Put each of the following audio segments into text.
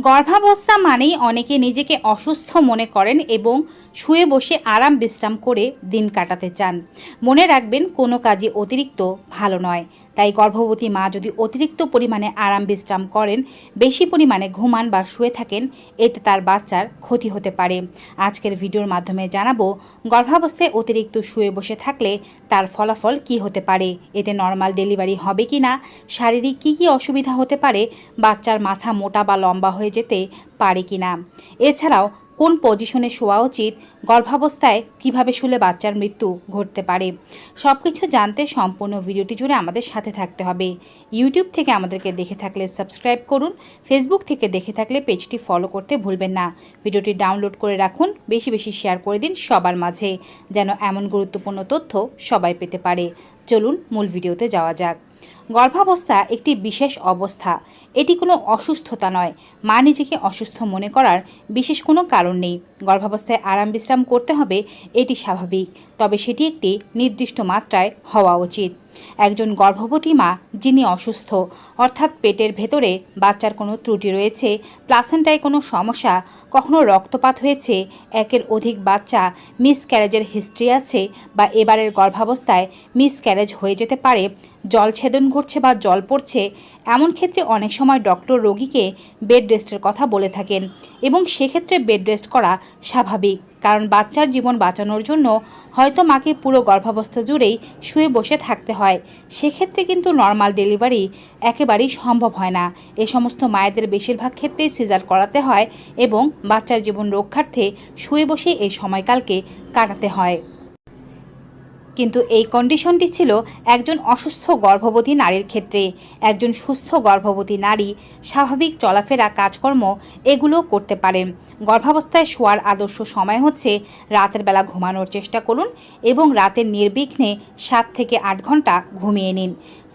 গর্ভাবস্থা মানেই অনেকে নিজেকে অসুস্থ মনে করেন এবং শুয়ে বসে আরাম বিশ্রাম করে দিন কাটাতে চান। মনে রাখবেন, কোনো কাজই অতিরিক্ত ভালো নয়। তাই গর্ভবতী মা যদি অতিরিক্ত পরিমাণে আরাম বিশ্রাম করেন, বেশি পরিমাণে ঘুমান বা শুয়ে থাকেন, এতে তার বাচ্চার ক্ষতি হতে পারে। আজকের ভিডিওর মাধ্যমে জানাব, গর্ভাবস্থায় অতিরিক্ত শুয়ে বসে থাকলে তার ফলাফল কি হতে পারে? এতে নর্মাল ডেলিভারি হবে কি না? শারীরিক কী কী অসুবিধা হতে পারে? বাচ্চার মাথা মোটা বা লম্বা হয়ে যেতে পারে কি না? এছাড়াও কোন পজিশনে শোয়া উচিত, গর্ভাবস্থায় কীভাবে শুলে বাচ্চার মৃত্যু ঘটতে পারে সব কিছু জানতে সম্পূর্ণ ভিডিওটি জুড়ে আমাদের সাথে থাকতে হবে। ইউটিউব থেকে আমাদেরকে দেখে থাকলে সাবস্ক্রাইব করুন ফেসবুক থেকে দেখে থাকলে পেজটি ফলো করতে ভুলবেন না। ভিডিওটি ডাউনলোড করে রাখুন, বেশি বেশি শেয়ার করে দিন সবার মাঝে, যেন এমন গুরুত্বপূর্ণ তথ্য সবাই পেতে পারে। চলুন মূল ভিডিওতে যাওয়া যাক। গর্ভাবস্থা একটি বিশেষ অবস্থা। এটি কোনো অসুস্থতা নয়, মা নিজেকে অসুস্থ মনে করার বিশেষ কোনো কারণ নেই। গর্ভাবস্থায় আরাম বিশ্রাম করতে হবে, এটি স্বাভাবিক, তবে সেটি একটি নির্দিষ্ট মাত্রায় হওয়া উচিত। একজন গর্ভবতী মা যিনি অসুস্থ। অর্থাৎ পেটের ভেতরে বাচ্চার কোনো ত্রুটি রয়েছে, প্লাসেন্টায় কোনো সমস্যা, কখনো রক্তপাত হয়েছে, একের অধিক বাচ্চা মিস ক্যারেজের হিস্ট্রি আছে বা এবারের গর্ভাবস্থায় মিস ক্যারেজ হয়ে যেতে পারে জল ছেদন ঘটছে বা জল পড়ছে, এমন ক্ষেত্রে অনেক সময় ডক্টর রোগীকে বেড রেস্টের কথা বলে থাকেন এবং সেক্ষেত্রে বেড রেস্ট করা স্বাভাবিক। কারণ বাচ্চার জীবন বাঁচানোর জন্য হয়তো মাকে পুরো গর্ভাবস্থা জুড়েই শুয়ে বসে থাকতে হয়। সেক্ষেত্রে কিন্তু নর্মাল ডেলিভারি একেবারেই সম্ভব হয় না। এ সমস্ত মায়েদের বেশিরভাগ ক্ষেত্রেই সিজার করাতে হয় এবং বাচ্চার জীবন রক্ষার্থে শুয়ে বসে এই সময়কালকে কাটাতে হয়। কিন্তু এই কন্ডিশনটি ছিল একজন অসুস্থ গর্ভবতী নারীর ক্ষেত্রে। একজন সুস্থ গর্ভবতী নারী স্বাভাবিক চলাফেরা কাজকর্ম এগুলো করতে পারেন। গর্ভাবস্থায় শোয়ার আদর্শ সময় হচ্ছে রাতের বেলা ঘুমানোর চেষ্টা করুন এবং রাতের নির্বিঘ্নে সাত থেকে আট ঘণ্টা ঘুমিয়ে নিন।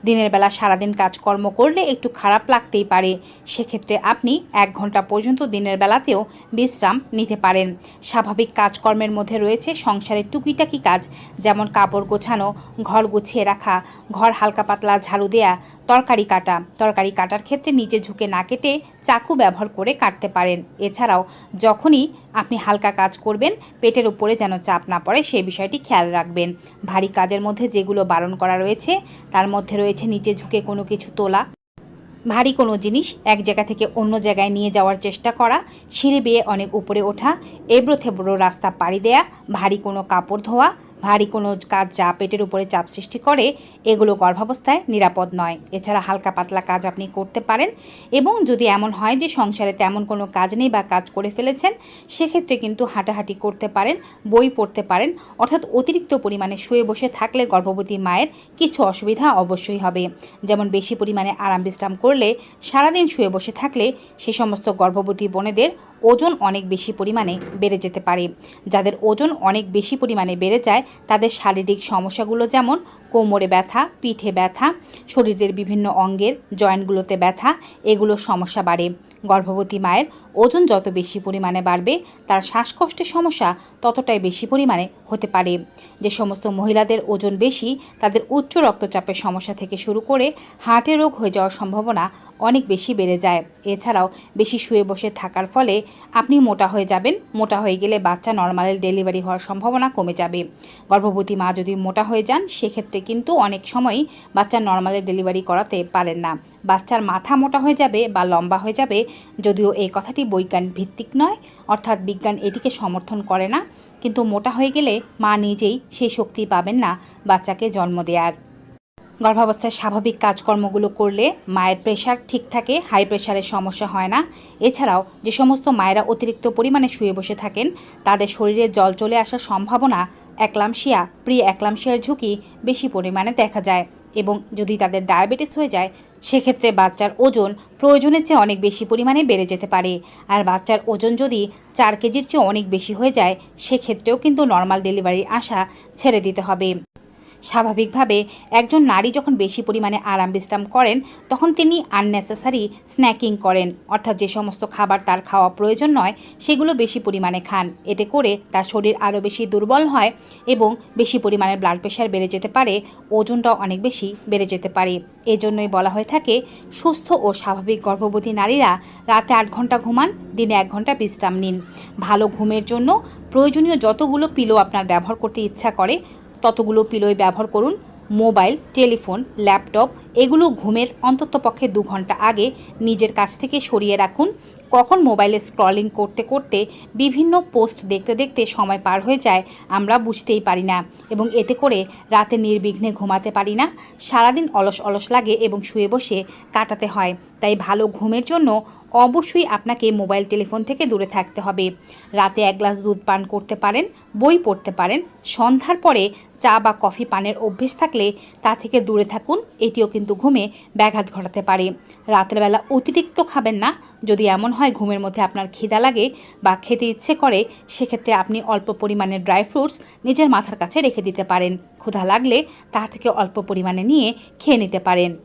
দিনের বেলা সারাদিন কাজকর্ম করলে একটু খারাপ লাগতেই পারে। সেক্ষেত্রে আপনি এক ঘণ্টা পর্যন্ত দিনের বেলাতেও বিশ্রাম নিতে পারেন। স্বাভাবিক কাজকর্মের মধ্যে রয়েছে সংসারের টুকিটাকি কাজ, যেমন কাপড় গোছানো, ঘর গুছিয়ে রাখা, ঘর হালকা পাতলা ঝাড়ু দেয়া, তরকারি কাটা। তরকারি কাটার ক্ষেত্রে নিচে ঝুঁকে না কেটে চাকু ব্যবহার করে কাটতে পারেন। এছাড়াও যখনই আপনি হালকা কাজ করবেন, পেটের উপরে যেন চাপ না পড়ে সেই বিষয়টি খেয়াল রাখবেন। ভারী কাজের মধ্যে যেগুলো বারণ করা রয়েছে, তার মধ্যে রয়েছে নিচে ঝুঁকে কোনো কিছু তোলা। ভারী কোনো জিনিস এক জায়গা থেকে অন্য জায়গায় নিয়ে যাওয়ার চেষ্টা করা, সিঁড়ি বেয়ে অনেক উপরে ওঠা এবড়ো থেবড়ো রাস্তা পাড়ি দেয়া, ভারী কোনো কাপড় ধোয়া ভারী কোনো কাজ যা পেটের উপরে চাপ সৃষ্টি করে, এগুলো গর্ভাবস্থায় নিরাপদ নয়। এছাড়া হালকা পাতলা কাজ আপনি করতে পারেন এবং যদি এমন হয় যে সংসারে তেমন কোনো কাজ নেই বা কাজ করে ফেলেছেন, সেক্ষেত্রে কিন্তু হাঁটাহাঁটি করতে পারেন, বই পড়তে পারেন, অর্থাৎ অতিরিক্ত পরিমাণে শুয়ে বসে থাকলে গর্ভবতী মায়ের কিছু অসুবিধা অবশ্যই হবে। যেমন বেশি পরিমাণে আরাম বিশ্রাম করলে, সারাদিন শুয়ে বসে থাকলে সে সমস্ত গর্ভবতী বোনেদের ওজন অনেক বেশি পরিমাণে বেড়ে যেতে পারে। যাদের ওজন অনেক বেশি পরিমাণে বেড়ে যায় তাদের শারীরিক সমস্যাগুলো যেমন কোমরে ব্যথা, পিঠে ব্যথা, শরীরের বিভিন্ন অঙ্গের জয়েন্টগুলোতে ব্যথা এগুলোর সমস্যা বাড়ে। গর্ভবতী মায়ের ওজন যত বেশি পরিমাণে বাড়বে, তার শ্বাসকষ্টের সমস্যা ততটাই বেশি পরিমাণে হতে পারে। যে সমস্ত মহিলাদের ওজন বেশি, তাদের উচ্চ রক্তচাপের সমস্যা থেকে শুরু করে হার্টের রোগ হয়ে যাওয়ার সম্ভাবনা অনেক বেশি বেড়ে যায়। এছাড়াও বেশি শুয়ে বসে থাকার ফলে আপনি মোটা হয়ে যাবেন। মোটা হয়ে গেলে বাচ্চা নর্মালের ডেলিভারি হওয়ার সম্ভাবনা কমে যাবে। গর্ভবতী মা যদি মোটা হয়ে যান, সেক্ষেত্রে কিন্তু অনেক সময়ই বাচ্চা নর্মালের ডেলিভারি করাতে পারেন না। বাচ্চার মাথা মোটা হয়ে যাবে বা লম্বা হয়ে যাবে, যদিও এই কথাটি বৈজ্ঞানিক ভিত্তিক নয়, অর্থাৎ বিজ্ঞান এটিকে সমর্থন করে না। কিন্তু মোটা হয়ে গেলে মা নিজেই সেই শক্তি পাবেন না বাচ্চাকে জন্ম দেওয়ার গর্ভাবস্থায় স্বাভাবিক কাজকর্মগুলো করলে মায়ের প্রেশার ঠিক থাকে, হাই প্রেশারের সমস্যা হয় না। এছাড়াও যে সমস্ত মায়েরা অতিরিক্ত পরিমাণে শুয়ে বসে থাকেন, তাদের শরীরে জল চলে আসার সম্ভাবনা অ্যাক্লামশিয়া প্রি অ্যাক্লামশিয়ার ঝুঁকি বেশি পরিমাণে দেখা যায়। এবং যদি তাদের ডায়াবেটিস হয়ে যায়, সেক্ষেত্রে বাচ্চার ওজন প্রয়োজনের চেয়ে অনেক বেশি পরিমাণে বেড়ে যেতে পারে। আর বাচ্চার ওজন যদি চার কেজির চেয়ে অনেক বেশি হয়ে যায়, সেক্ষেত্রেও কিন্তু নর্মাল ডেলিভারির আশা ছেড়ে দিতে হবে। স্বাভাবিকভাবে একজন নারী যখন বেশি পরিমাণে আরাম বিশ্রাম করেন, তখন তিনি আননেসেসারি স্ন্যাকিং করেন। অর্থাৎ যে সমস্ত খাবার তার খাওয়া প্রয়োজন নয়, সেগুলো বেশি পরিমাণে খান। এতে করে তার শরীর আরও বেশি দুর্বল হয় এবং বেশি পরিমাণে ব্লাড প্রেশার বেড়ে যেতে পারে, ওজনটাও অনেক বেশি বেড়ে যেতে পারে। এজন্যই বলা হয়ে থাকে, সুস্থ ও স্বাভাবিক গর্ভবতী নারীরা রাতে আট ঘণ্টা ঘুমান, দিনে এক ঘণ্টা বিশ্রাম নিন। ভালো ঘুমের জন্য প্রয়োজনীয় যতগুলো পিলো আপনার ব্যবহার করতে ইচ্ছা করে ততগুলো পিলোয় ব্যবহার করুন মোবাইল টেলিফোন ল্যাপটপ এগুলো ঘুমের অন্তত পক্ষে দু ঘণ্টা আগে নিজের কাছ থেকে সরিয়ে রাখুন। কখন মোবাইলে স্ক্রলিং করতে করতে বিভিন্ন পোস্ট দেখতে দেখতে সময় পার হয়ে যায় আমরা বুঝতেই পারি না। এবং এতে করে রাতে নির্বিঘ্নে ঘুমাতে পারি না। সারাদিন অলস অলস লাগে এবং শুয়ে বসে কাটাতে হয়। তাই ভালো ঘুমের জন্য অবশ্যই আপনাকে মোবাইল টেলিফোন থেকে দূরে থাকতে হবে। রাতে এক গ্লাস দুধ পান করতে পারেন, বই পড়তে পারেন। সন্ধ্যার পরে চা বা কফি পানের অভ্যেস থাকলে তা থেকে দূরে থাকুন। এটিও কিন্তু ঘুমে ব্যাঘাত ঘটাতে পারে। রাতের বেলা অতিরিক্ত খাবেন না। যদি এমন হয় ঘুমের মধ্যে আপনার খিদা লাগে বা খেতে ইচ্ছে করে, সেক্ষেত্রে আপনি অল্প পরিমাণে ড্রাই ফ্রুটস নিজের মাথার কাছে রেখে দিতে পারেন। ক্ষুধা লাগলে তা থেকে অল্প পরিমাণে নিয়ে খেয়ে নিতে পারেন।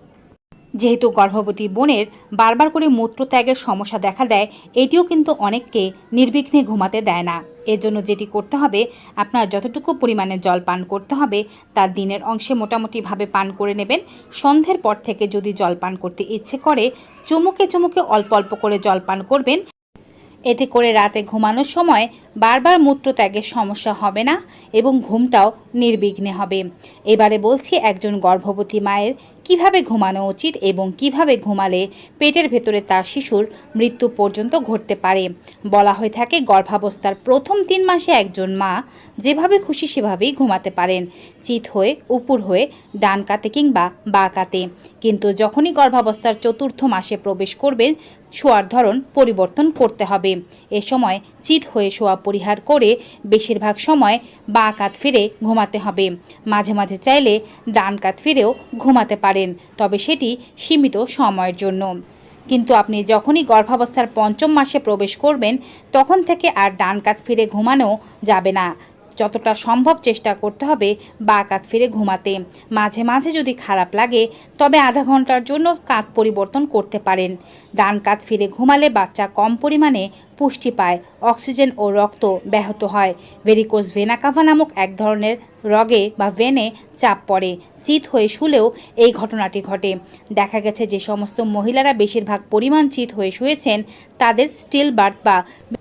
যেহেতু গর্ভবতী বোনের বারবার করে মূত্রত্যাগের সমস্যা দেখা দেয়, এটিও কিন্তু অনেককে নির্বিঘ্নে ঘুমাতে দেয় না। এর জন্য যেটি করতে হবে, আপনার যতটুকু পরিমাণে জল পান করতে হবে তার দিনের অংশে মোটামুটিভাবে পান করে নেবেন। সন্ধ্যের পর থেকে যদি জল পান করতে ইচ্ছে করে, চুমুকে চুমুকে অল্প অল্প করে জল পান করবেন। এতে করে রাতে ঘুমানোর সময় বারবার মূত্রত্যাগের সমস্যা হবে না এবং ঘুমটাও নির্বিঘ্নে হবে। এবারে বলছি একজন গর্ভবতী মায়ের কীভাবে ঘুমানো উচিত এবং কীভাবে ঘুমালে পেটের ভেতরে তার শিশুর মৃত্যু পর্যন্ত ঘটতে পারে? বলা হয়ে থাকে গর্ভাবস্থার প্রথম তিন মাসে একজন মা যেভাবে খুশি সেভাবেই ঘুমাতে পারেন। চিত হয়ে উপুর হয়ে, ডান কাতে কিংবা বা কাতে। কিন্তু যখনই গর্ভাবস্থার চতুর্থ মাসে প্রবেশ করবেন, শোয়ার ধরন পরিবর্তন করতে হবে। এ সময় চিত হয়ে শোয়া পরিহার করে বেশিরভাগ সময় বা কাত ফিরে ঘুমাতে হবে। মাঝে মাঝে চাইলে ডান কাত ফিরেও ঘুমাতে পারেন, তবে সেটি সীমিত সময়ের জন্য। কিন্তু আপনি যখনই গর্ভাবস্থার পঞ্চম মাসে প্রবেশ করবেন, তখন থেকে আর ডান কাত ফিরে ঘুমানো যাবে না। যতটা সম্ভব চেষ্টা করতে হবে বা কাত ফিরে ঘুমাতে। মাঝে মাঝে যদি খারাপ লাগে, তবে আধা ঘণ্টার জন্য কাত পরিবর্তন করতে পারেন। ডান কাত ফিরে ঘুমালে বাচ্চা কম পরিমাণে পুষ্টি পায়, অক্সিজেন ও রক্ত ব্যাহত হয়। ভেরিকোস ভেনাকাভা নামক এক ধরনের রগে বা ভেনে চাপ পড়ে, চিত হয়ে শুলেও এই ঘটনাটি ঘটে। দেখা গেছে যে সমস্ত মহিলারা বেশিরভাগ পরিমাণ চিত হয়ে শুয়েছেন, তাদের স্টিল বার্থ বা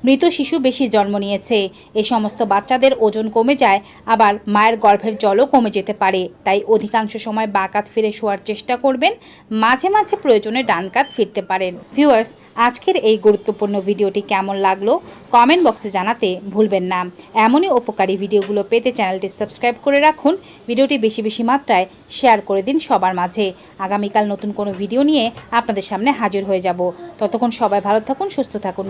মৃত শিশু বেশি জন্ম নিয়েছে। এ সমস্ত বাচ্চাদের ওজন কমে যায়, আবার মায়ের গর্ভের জলও কমে যেতে পারে। তাই অধিকাংশ সময় বাঁকাত ফিরে শোয়ার চেষ্টা করবেন, মাঝে মাঝে প্রয়োজনে ডান কাত ফিরতে পারেন। ভিউয়ার্স, আজকের এই গুরুত্বপূর্ণ ভিডিওটি কেমন লাগল? কমেন্ট বক্সে জানাতে ভুলবেন না। এমনই উপকারী ভিডিওগুলো পেতে চ্যানেলটি সাবস্ক্রাইব করে রাখুন। ভিডিওটি বেশি বেশি মাত্রায় শেয়ার করে দিন সবার মাঝে। আগামীকাল নতুন কোনো ভিডিও নিয়ে আপনাদের সামনে হাজির হয়ে যাব। ততক্ষণ সবাই ভালো থাকুন, সুস্থ থাকুন।